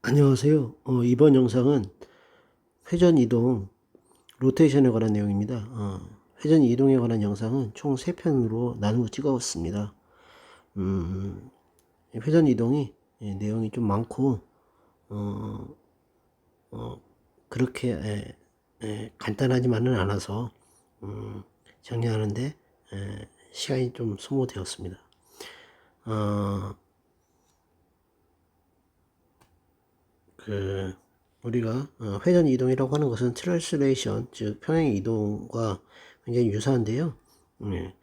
안녕하세요. 어, 이번 영상은 회전 이동 로테이션에 관한 내용입니다. 어, 회전 이동에 관한 영상은 총 3편으로 나누어 찍었습니다. 음, 회전 이동이 예, 내용이 좀 많고 어, 어, 그렇게 예, 예, 간단하지만은 않아서 음, 정리하는데 예, 시간이 좀 소모되었습니다. 어, 그 우리가 어, 회전 이동이라고 하는 것은 트랜스레이션 즉 평행 이동과 굉장히 유사한데요. 예.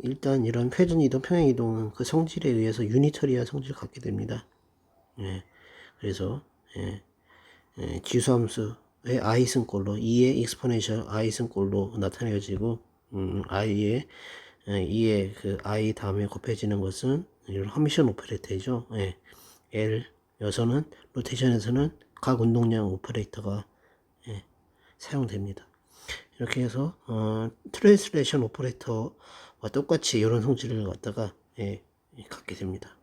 일단 이런 회전 이동, 평행 이동은 그 성질에 의해서 유니터리한 성질을 갖게 됩니다. 예. 그래서 예. 예. 지수함수의 i 승꼴로 2의 익스포넨셜 i 승꼴로 나타내지고 음, i의 예, 2의 그 i 다음에 곱해지는 것은 이런 허미션 오퍼레이터죠. 예. L 여서는 로테이션에서는 각 운동량 오퍼레이터가 예, 사용됩니다. 이렇게 해서 어, 트랜스레이션 오퍼레이터와 똑같이 이런 성질을 갖다가 예, 갖게 됩니다.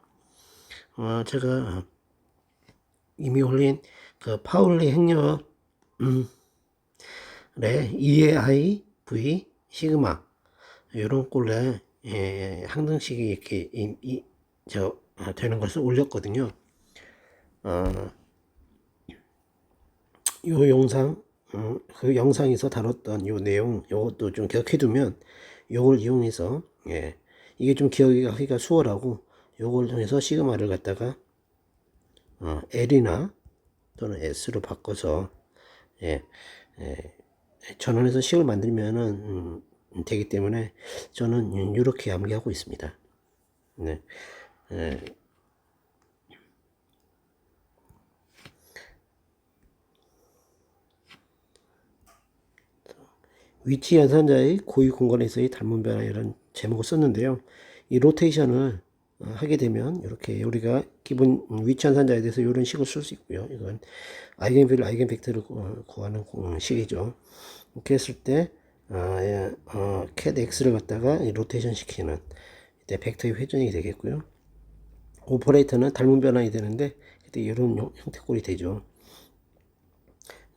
어, 제가 이미 올린 그 파울리 행렬 음, 래 EAI V 시그마 이런 꼴에 예, 항등식이 이렇게 이, 이, 저, 아, 되는 것을 올렸거든요. 어, 요 영상, 어, 그 영상에서 다뤘던 요 내용, 요것도 좀 기억해 두면, 요걸 이용해서, 예, 이게 좀 기억이 하기가 수월하고, 요걸 통해서 시그마를 갖다가, 어, L이나 또는 S로 바꿔서, 예, 예, 전원에서 식을 만들면은, 음, 되기 때문에, 저는 이렇게 암기하고 있습니다. 네. 예, 위치 연산자의 고유 공간에서의 닮은 변화 이런 제목을 썼는데요. 이 로테이션을 어, 하게 되면 이렇게 우리가 기본 위치 연산자에 대해서 이런 식을 쓸 수 있고요. 이건 아이겐밸류, 아이겐 벡터를 구하는 식이죠. 이렇게 했을 때 아, 예, 어, x를 갖다가 로테이션 시키는 이때 벡터의 회전이 되겠고요. 오퍼레이터는 닮은 변환이 되는데 그때 이런 형태꼴이 되죠.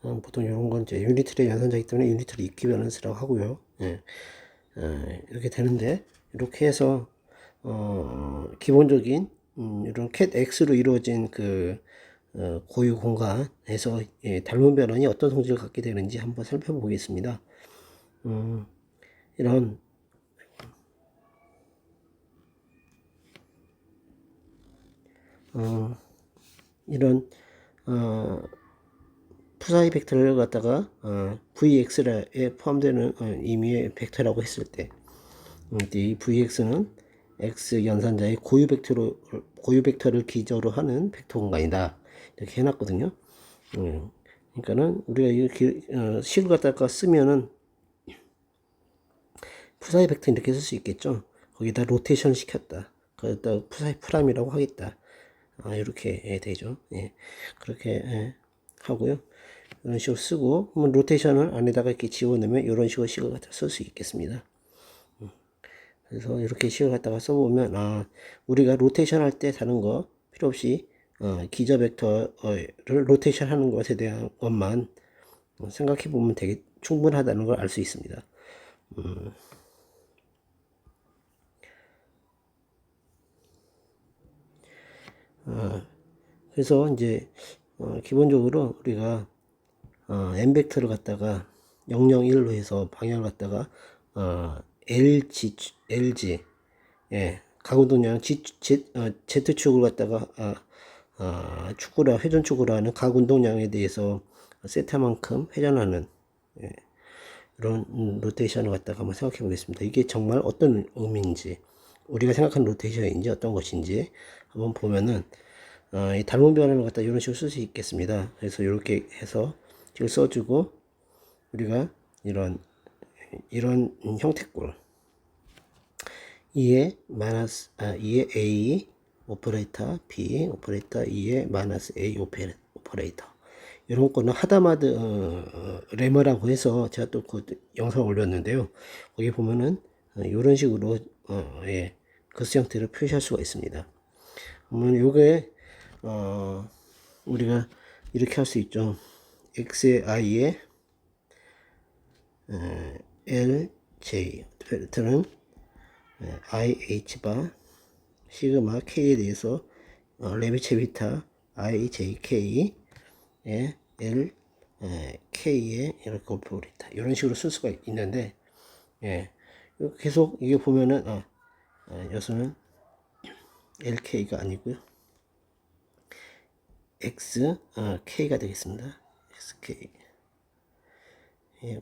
어, 보통 이런 건 이제 유니트의 연산자이기 때문에 유니트를 이퀴밸런스라고 하고요. 예. 어, 이렇게 되는데 이렇게 해서 어, 기본적인 음, 이런 cat x로 이루어진 그 어, 고유 공간에서 예, 닮은 변환이 어떤 성질을 갖게 되는지 한번 살펴보겠습니다. 음, 이런 어, 이런 어, 푸사이 벡터를 갖다가 어, VX에 포함되는 어, 의미의 벡터라고 했을 때, 음, 이 VX는 X 연산자의 고유 벡터로 고유 벡터를 기저로 하는 벡터 공간이다 이렇게 해놨거든요. 음, 그러니까는 우리가 이렇게 어, 식을 갖다가 쓰면은 푸사이 벡터 이렇게 쓸 수 있겠죠. 거기다 로테이션 시켰다. 거기다 푸사이 프라임이라고 하겠다. 아, 이렇게 되죠. 예. 그렇게 예, 하고요. 이런 식으로 쓰고 뭐 로테이션을 안에다가 이렇게 집어넣으면 이런 식으로 식을 갖다 쓸 수 있겠습니다. 음. 그래서 이렇게 식을 갖다가 써보면 아 우리가 로테이션 할 때 다른 거 필요 없이 어, 기저 벡터를 로테이션 하는 것에 대한 것만 생각해 보면 되게 충분하다는 걸 알 수 있습니다. 음. 어, 그래서 이제 어, 기본적으로 우리가 어, n 벡터를 갖다가 001로 해서 방향을 갖다가 어, LG LG 예 가운동량 G, Z, 어, Z축을 갖다가 아, 아, 축구라 회전 축구라 하는 각 운동량에 대해서 세타만큼 회전하는 예, 이런 로테이션을 갖다가 한번 생각해 보겠습니다. 이게 정말 어떤 의미인지 우리가 생각하는 로테이션인지 어떤 것인지 한번 보면은 어, 이 닮은 변화를 갖다 이런 식으로 쓸 수 있겠습니다. 그래서 이렇게 해서 이걸 써주고 우리가 이런 이런 형태꼴 2의 마이너스 아 2의 a 오퍼레이터 b 오퍼레이터 2의 마이너스 a 오퍼레이터 이런 거는 하다마드 어, 어, 레머라고 해서 제가 또 그 영상 올렸는데요. 거기 보면은 어, 이런 식으로 어, 예, 그스 형태를 표시할 수가 있습니다. 그러면 요게 어, 우리가 이렇게 할 수 있죠. X의 i에 에, l j 베르트는 i h 바 시그마 k에 대해서 어, 레비체 비타 i j k 에 l 에, k에 이렇게 곱해버린다. 이런 식으로 쓸 수가 있는데 예. 계속 이게 보면은 아, 아, 여기서는 LK가 아니고요. X 어, K가 되겠습니다. XK 예,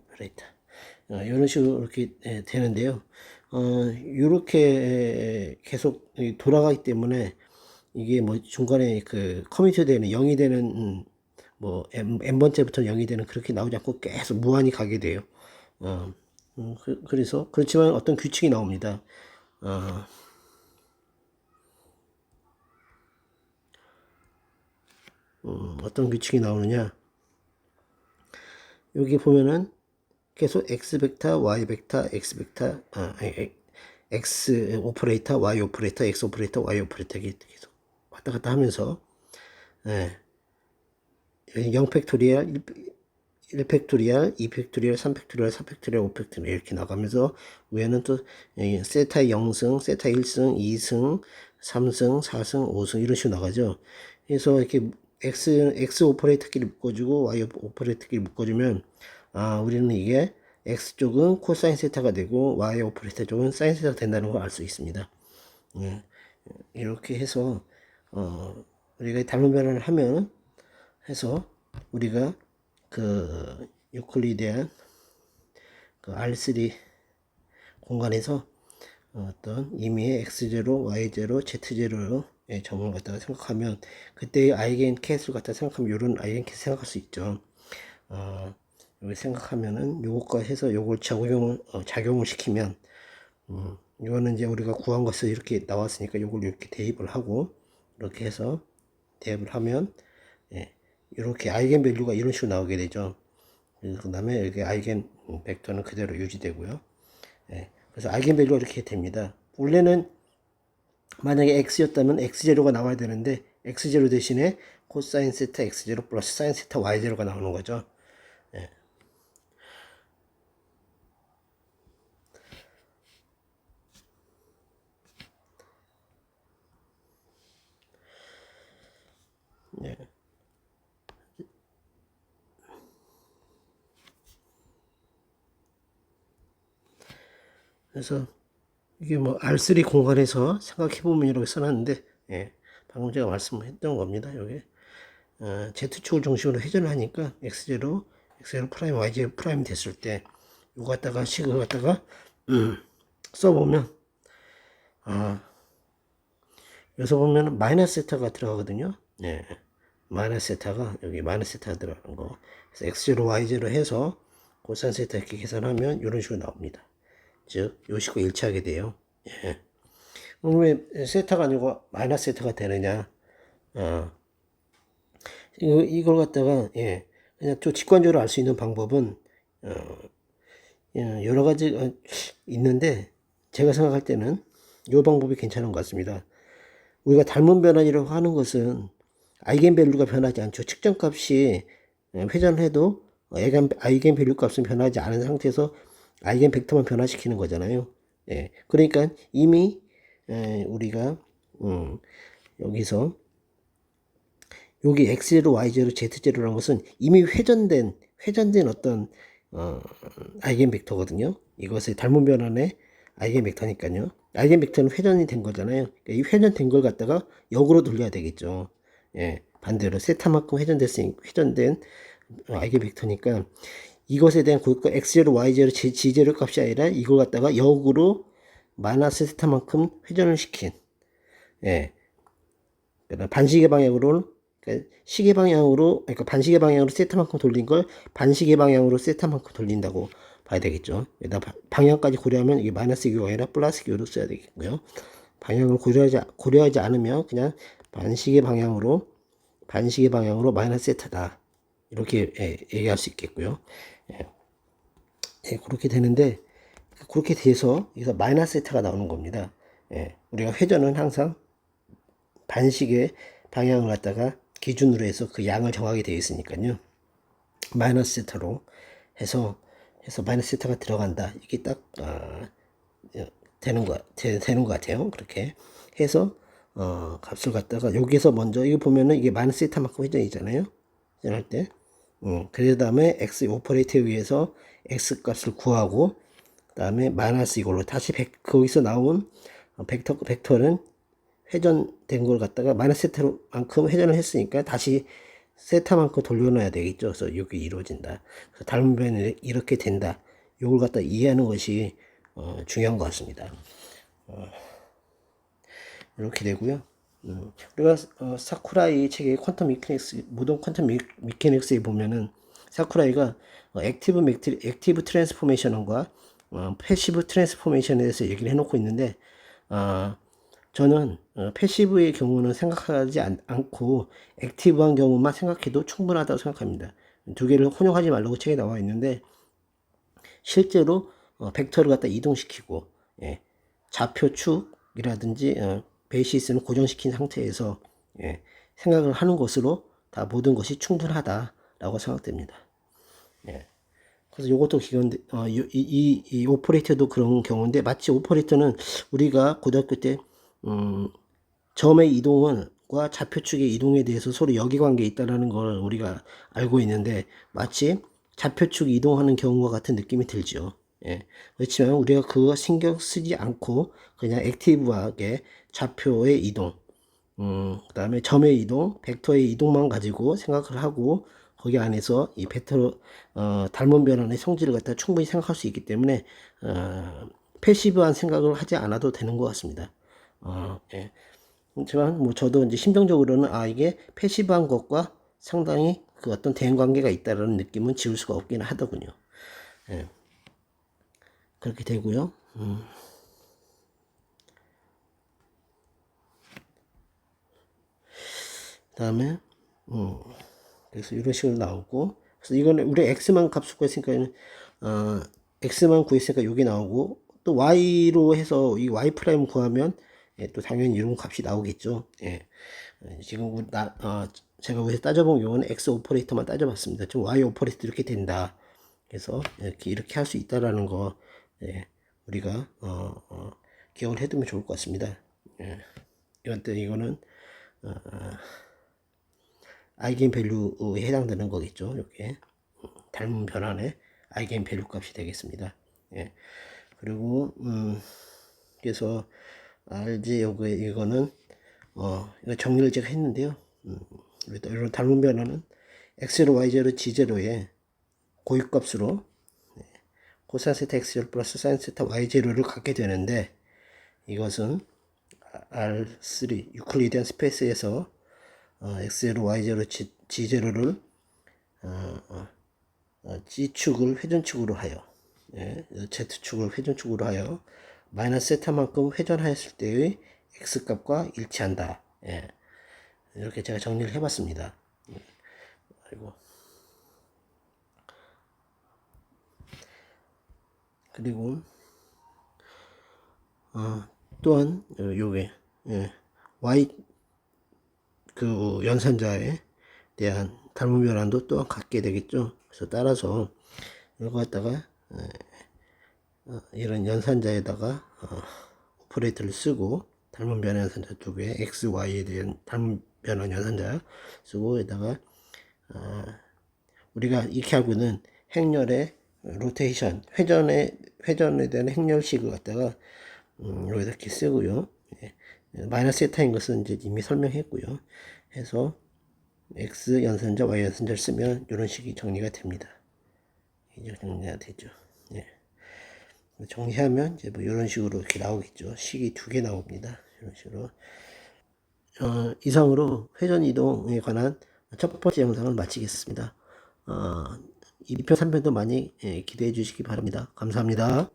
어, 이런 식으로 이렇게 예, 되는데요. 어, 이렇게 계속 돌아가기 때문에 이게 뭐 중간에 그 커미트 되는 0이 되는 음, 뭐 n, n번째부터 0이 되는 그렇게 나오지 않고 계속 무한히 가게 돼요. 어, 음, 그, 래서 그렇지만 어떤 규칙이 나옵니다. 어, 음, 어떤 규칙이 나오느냐 여기 보면은 계속 x 벡터, y 벡터, x 벡터, 아, x 오퍼레이터, y 오퍼레이터, x 오퍼레이터, y 오퍼레이터 계속 왔다 갔다 하면서 예. 0 팩토리얼, 1 팩토리얼, 2 팩토리얼, 3 팩토리얼, 4 팩토리얼, 5 팩토리얼 이렇게 나가면서 위에는 또 예, 세타 0승, 세타 1승, 2승, 3승, 4승, 5승 이런 식으로 나가죠. 그래서 이렇게 x x 오퍼레이터끼리 묶어주고 y 오퍼레이터끼리 묶어주면 아 우리는 이게 x 쪽은 코사인 세타가 되고 y 오퍼레이터 쪽은 사인 세타가 된다는 걸 알 수 있습니다. 예, 이렇게 해서 어, 우리가 닮은 변환을 하면 해서 우리가 그 유클리디안 그 R3 공간에서 어떤 임의의 x0, y0, z0로 예, 점을 갖다가 생각하면 그때의 아이겐 캐스를 갖다 생각하면 이런 아이겐 캐스 생각할 수 있죠. 어, 여기 생각하면은 요것과 해서 요걸 작용을 어, 작용을 시키면 음, 이거는 이제 우리가 구한 것을 이렇게 나왔으니까 요걸 이렇게 대입을 하고 이렇게 해서 대입을 하면 예, 이렇게 아이겐 밸류가 이런 식으로 나오게 되죠. 그 다음에 여기 아이겐 벡터는 그대로 유지되고요. 예, 그래서 아이겐 밸류가 이렇게 됩니다. 원래는 만약에 x였다면 x0가 나와야 되는데 x0 대신에 코사인 세타 x0 플러스 사인 세타 y0가 나오는 거죠. 그래서 이게 뭐 R3 공간에서 생각해 보면 이렇게 써놨는데 예, 방금 제가 말씀했던 겁니다. 여기 어, Z축을 중심으로 회전을 하니까 X0, X0 프라임, Y0 프라임 됐을 때 이거 갖다가 식을 갖다가 음, 써보면 아 여기서 보면 마이너스 세타가 들어가거든요. 예. 마이너스 세타가 여기 마이너스 세타가 들어가는 거. 그래서 X0, Y0 해서 코사인 세타 이렇게 계산하면 이런 식으로 나옵니다. 즉, 요식과 일치하게 돼요. 예. 그럼 왜 세타가 아니고 마이너스 세타가 되느냐? 어. 이거, 이걸 갖다가, 예. 그냥 또 직관적으로 알 수 있는 방법은, 어, 예, 여러 가지 어, 있는데, 제가 생각할 때는 이 방법이 괜찮은 것 같습니다. 우리가 닮은 변환이라고 하는 것은 아이겐밸류가 변하지 않죠. 측정값이 회전해도 아이겐, 아이겐밸류 값은 변하지 않은 상태에서 아이겐 벡터만 변화시키는 거잖아요. 예. 그러니까 이미 에, 우리가 음, 여기서 여기 x0, y0, z0라는 것은 이미 회전된 회전된 어떤 어, 아이겐 벡터거든요. 이것의 닮은 변환의 아이겐 벡터니까요. 아이겐 벡터는 회전이 된 거잖아요. 그러니까 이 회전된 걸 갖다가 역으로 돌려야 되겠죠. 예, 반대로 세타만큼 회전됐으니 회전된 아이겐 벡터니까 이것에 대한 고가 x0, y0, g0 값이 아니라 이걸 갖다가 역으로 마이너스 세타만큼 회전을 시킨 예. 반시계 방향으로 그러니까 시계 방향으로 그러니까 반시계 방향으로 세타만큼 돌린 걸 반시계 방향으로 세타만큼 돌린다고 봐야 되겠죠. 여기다 방향까지 고려하면 이게 마이너스 기호가 아니라 플러스 기호로 써야 되겠고요. 방향을 고려하지 고려하지 않으면 그냥 반시계 방향으로 반시계 방향으로 마이너스 세타다 이렇게 예, 얘기할 수 있겠고요. 예. 예, 그렇게 되는데 그렇게 돼서 여기서 마이너스 세타가 나오는 겁니다. 예, 우리가 회전은 항상 반식의 방향을 갖다가 기준으로 해서 그 양을 정하게 되어 있으니까요. 마이너스 세타로 해서 해서 마이너스 세타가 들어간다. 이게 딱 어, 되는 거 되, 되는 것 같아요. 그렇게 해서 어, 값을 갖다가 여기서 먼저 이거 보면은 이게 마이너스 세타만큼 회전이잖아요. 회전할 때. 음, 그 다음에 x 오퍼레이터에 의해서 x 값을 구하고 그 다음에 마이너스 이걸로 다시 벡, 거기서 나온 어, 벡터 벡터는 회전된 걸 갖다가 마이너스 세타만큼 회전을 했으니까 다시 세타만큼 돌려놔야 되겠죠. 그래서 이게 이루어진다. 그래서 닮은 변이 이렇게 된다. 이걸 갖다 이해하는 것이 어, 중요한 것 같습니다. 어, 이렇게 되고요. 음, 우리가 어, 사쿠라이 책의 퀀텀 미케닉스 모던 퀀텀 미, 미케닉스에 보면은 사쿠라이가 어, 액티브 맥트, 액티브 트랜스포메이션과 어, 패시브 트랜스포메이션에 대해서 얘기를 해놓고 있는데 어, 저는 어, 패시브의 경우는 생각하지 않, 않고 액티브한 경우만 생각해도 충분하다고 생각합니다. 두 개를 혼용하지 말라고 책에 나와 있는데 실제로 어, 벡터를 갖다 이동시키고 예, 좌표 축이라든지 어, 베이시스는 고정시킨 상태에서 예, 생각을 하는 것으로 다 모든 것이 충분하다라고 생각됩니다. 예. 그래서 이것도 기본 어, 이, 이, 이 오퍼레이터도 그런 경우인데 마치 오퍼레이터는 우리가 고등학교 때 음, 점의 이동과 좌표축의 이동에 대해서 서로 역이관계에 있다라는 걸 우리가 알고 있는데 마치 좌표축 이동하는 경우와 같은 느낌이 들죠. 예. 그렇지만 우리가 그거 신경 쓰지 않고 그냥 액티브하게 좌표의 이동, 음, 그 다음에 점의 이동, 벡터의 이동만 가지고 생각을 하고 거기 안에서 이 벡터 어, 닮은 변환의 성질을 갖다 충분히 생각할 수 있기 때문에 어, 패시브한 생각을 하지 않아도 되는 것 같습니다. 어, 예. 하지만 뭐 저도 이제 심정적으로는 아 이게 패시브한 것과 상당히 그 어떤 대응 관계가 있다라는 느낌은 지울 수가 없긴 하더군요. 예. 그렇게 되고요. 음. 다음에 음. 그래서 이런 식으로 나오고 그래서 이거는 우리 x만 값을 구했으니까 어, x만 구했으니까 여기 나오고 또 y로 해서 이 y 프라임 구하면 예, 또 당연히 이런 값이 나오겠죠. 예. 지금 나, 어, 제가 여기서 따져본 경우는 x 오퍼레이터만 따져봤습니다. 지금 y 오퍼레이터 이렇게 된다. 그래서 이렇게 이렇게 할 수 있다라는 거 예, 우리가 어, 어, 기억을 해두면 좋을 것 같습니다. 예. 또 이거는 어, 어, 아이겐 밸류에 해당되는 거겠죠. 이렇게 닮은 변환의 아이겐 밸류 값이 되겠습니다. 예. 그리고 음, 그래서 알지 요거 이거는 어 이거 정리를 제가 했는데요. 음, 이런 닮은 변화는 x0, y0, g0의 고유값으로 네, 세타 x0 플러스 사인 세타 y0를 갖게 되는데 이것은 R3 유클리디안 스페이스에서 어, x0, y0, g, g0를 어, 어, 어, g축을 회전축으로 하여 예, z축을 회전축으로 하여 마이너스 세타만큼 회전하였을 때의 x값과 일치한다. 예. 이렇게 제가 정리를 해봤습니다. 예. 아이고. 그리고 어, 또한 어, 요게 예. y 그 연산자에 대한 닮은 변환도 또한 갖게 되겠죠. 그래서 따라서 이거 갖다가 예. 어, 이런 연산자에다가 어, 오퍼레이터를 쓰고 닮은 변환 연산자 두 개, x, y에 대한 닮은 변환 연산자 쓰고 여기다가 어, 우리가 이렇게 알고 있는 행렬의 로테이션, 회전에 회전에 대한 행렬식을 갖다가 음, 여기다 이렇게 쓰고요. 예. 마이너스 세타인 것은 이제 이미 설명했고요. 해서 x 연산자, y 연산자를 쓰면 이런 식이 정리가 됩니다. 이제 정리가 되죠. 예. 정리하면 이제 뭐 이런 식으로 이렇게 나오겠죠. 식이 두 개 나옵니다. 이런 식으로. 어, 이상으로 회전 이동에 관한 첫 번째 영상을 마치겠습니다. 어, 2편, 3편도 많이 예, 기대해 주시기 바랍니다. 감사합니다.